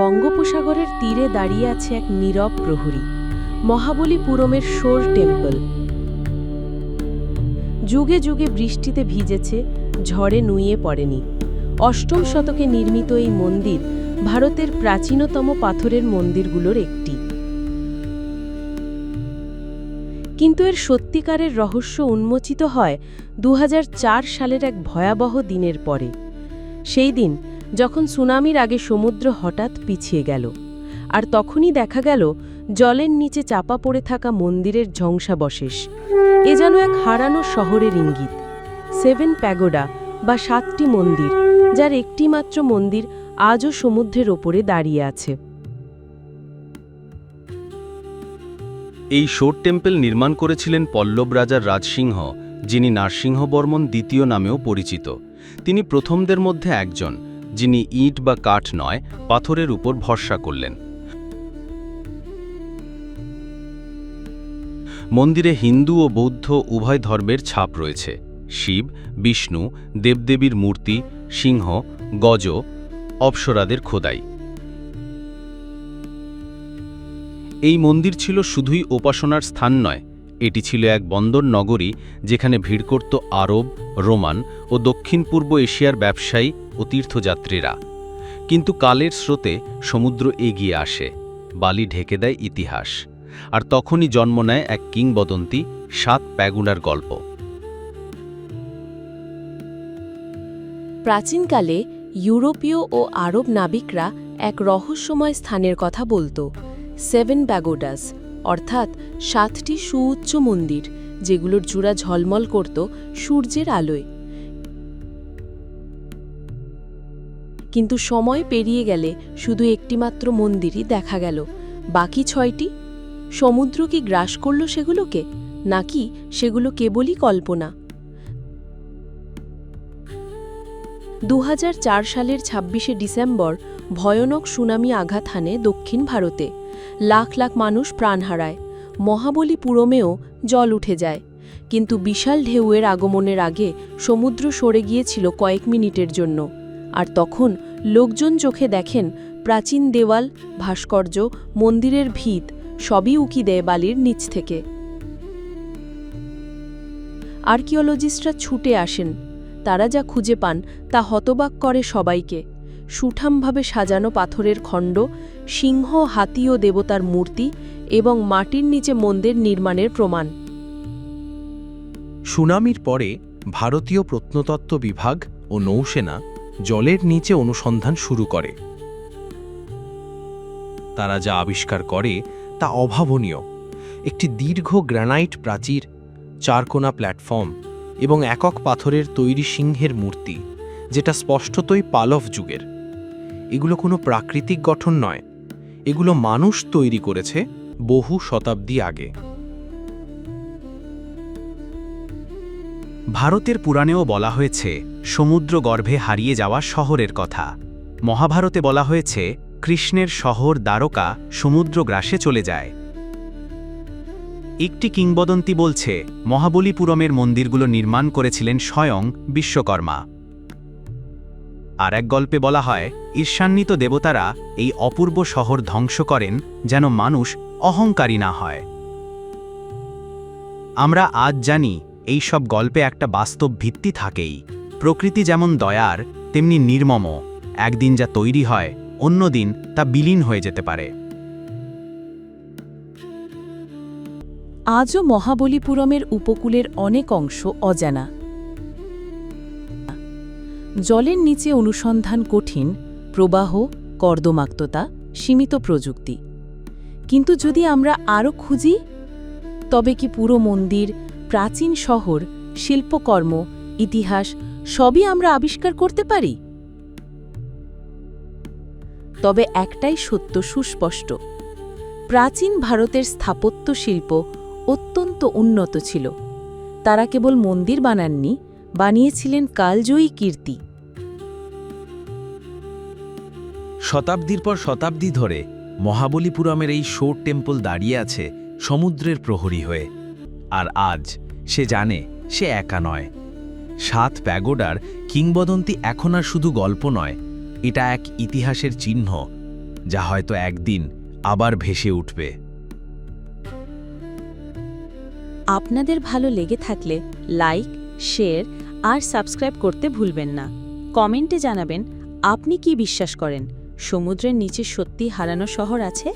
বঙ্গোপসাগরের তীরে দাঁড়িয়ে আছে এক নীরব প্রহরী, মহাবলীপুরমের শোর টেম্পল। যুগে যুগে বৃষ্টিতে ভিজেছে, ঝড়ে নুইয়ে পড়েনি। অষ্টম শতকে নির্মিত এই মন্দির ভারতের প্রাচীনতম পাথরের মন্দিরগুলোর একটি। কিন্তু এর সত্যিকারের রহস্য উন্মোচিত হয় দু হাজার চার সালের এক ভয়াবহ দিনের পরে। সেই দিন যখন সুনামির আগে সমুদ্র হঠাৎ পিছিয়ে গেল, আর তখনই দেখা গেল জলের নিচে চাপা পড়ে থাকা মন্দিরের ধ্বংসাবশেষ। এ যেন এক হারানো শহরের ইঙ্গিত। সেভেন প্যাগোডা বা সাতটি মন্দির, যার একটিমাত্র মন্দির আজও সমুদ্রের ওপরে দাঁড়িয়ে আছে। এই শোর টেম্পল নির্মাণ করেছিলেন পল্লব রাজার রাজসিংহ, যিনি নারসিংহবর্মন দ্বিতীয় নামেও পরিচিত। তিনি প্রথমদের মধ্যে একজন যিনি ইট বা কাঠ নয়, পাথরের উপর ভরসা করলেন। মন্দিরে হিন্দু ও বৌদ্ধ উভয় ধর্মের ছাপ রয়েছে। শিব, বিষ্ণু, দেবদেবীর মূর্তি, সিংহ, গজ, অপ্সরাদের খোদাই। এই মন্দির ছিল শুধুই উপাসনার স্থান নয় এটি ছিল এক বন্দর নগরী যেখানে ভিড় করত আরব, রোমান ও দক্ষিণ পূর্ব এশিয়ার ব্যবসায়ী ও তীর্থযাত্রীরা। কিন্তু কালের স্রোতে সমুদ্র এগিয়ে আসে, বালি ঢেকে দেয় ইতিহাস, আর তখনই জন্ম নেয় এক কিংবদন্তি, সাত প্যাগুনার গল্প। প্রাচীনকালে ইউরোপীয় ও আরব নাবিকরা এক রহস্যময় স্থানের কথা বলতো, সেভেন প্যাগোডাস অর্থাৎ সাতটি সুউচ্চ মন্দির, যেগুলোর জোড়া ঝলমল করত সূর্যের আলোয়। কিন্তু সময় পেরিয়ে গেলে শুধু একটিমাত্র মন্দিরই দেখা গেল। বাকি ছয়টি? সমুদ্র কি গ্রাস করল সেগুলোকে, নাকি সেগুলো কেবলই কল্পনা? দু হাজার চার সালের ছাব্বিশে ডিসেম্বর ভয়ানক সুনামি আঘাত হানে দক্ষিণ ভারতে। লাখ লাখ মানুষ প্রাণ হারায়। মহাবলীপুরমেও জল উঠে যায়। কিন্তু বিশাল ঢেউয়ের আগমনের আগে সমুদ্র সরে গিয়েছিল কয়েক মিনিটের জন্য। আর তখন লোকজন চোখে দেখেন প্রাচীন দেওয়াল, ভাস্কর্য, মন্দিরের ভিত সবই উকি দেয় বালির নিচ থেকে। আর্কিওলজিস্টরা ছুটে আসেন। তারা যা খুঁজে পান তা হতবাক করে সবাইকে। সুঠামভাবে সাজানো পাথরের খণ্ড, সিংহ, হাতি ও দেবতার মূর্তি এবং মাটির নিচে মন্দির নির্মাণের প্রমাণ। সুনামির পরে ভারতীয় প্রত্নতত্ত্ব বিভাগ ও নৌসেনা জলের নিচে অনুসন্ধান শুরু করে। তারা যা আবিষ্কার করে তা অভাবনীয়। একটি দীর্ঘ গ্রানাইট প্রাচীর, চারকোনা প্ল্যাটফর্ম এবং একক পাথরের তৈরি সিংহের মূর্তি, যেটা স্পষ্টতই পালভ যুগের। এগুলো কোনো প্রাকৃতিক গঠন নয়। এগুলো মানুষ তৈরি করেছে বহু শতাব্দী আগে। ভারতের পুরাণেও বলা হয়েছে সমুদ্র গর্ভে হারিয়ে যাওয়া শহরের কথা। মহাভারতে বলা হয়েছে, কৃষ্ণের শহর দ্বারকা সমুদ্র গ্রাসে চলে যায়। একটি কিংবদন্তি বলছে, মহাবলীপুরমের মন্দিরগুলো নির্মাণ করেছিলেন স্বয়ং বিশ্বকর্মা। আর এক গল্পে বলা হয়, ঈর্ষান্বিত দেবতারা এই অপূর্ব শহর ধ্বংস করেন যেন মানুষ অহংকারী না হয়। আমরা আজ জানি এই সব গল্পে একটা বাস্তব ভিত্তি থাকেই। প্রকৃতি যেমন দয়ার, তেমনি নির্মম। একদিন যা তৈরি হয় অন্যদিন তা বিলীন হয়ে যেতে পারে। আজও মহাবলীপুরমের উপকূলের অনেক অংশ অজানা। জলের নিচে অনুসন্ধান কঠিন, প্রবাহ, কর্দমাক্ততা, সীমিত প্রযুক্তি। কিন্তু যদি আমরা আরও খুঁজি, তবে কি পুরো মন্দির, প্রাচীন শহর, শিল্পকর্ম, ইতিহাস সবই আমরা আবিষ্কার করতে পারি? তবে একটাই সত্য সুস্পষ্ট। প্রাচীন ভারতের স্থাপত্য শিল্প অত্যন্ত উন্নত ছিল। তারা কেবল মন্দির বানাননি বানিয়েছিলেন কালজয়ী কীর্তি। শতাব্দীর পর শতাব্দী ধরে মহাবলীপুরমের এই শোর টেম্পল দাঁড়িয়ে আছে সমুদ্রের প্রহরী হয়ে। আর আজ সে জানে সে একা নয়। সাত প্যাগোডার কিংবদন্তি এখন আর শুধু গল্প নয় এটা এক ইতিহাসের চিহ্ন যা হয়তো একদিন আবার ভেসে উঠবে। আপনাদের ভালো লেগে থাকলে লাইক শেয়ার আর সাবস্ক্রাইব করতে ভুলবেন না। কমেন্টে জানাবেন, আপনি কি বিশ্বাস করেন? সমুদ্রের নিচে সত্যি হারানো শহর আছে?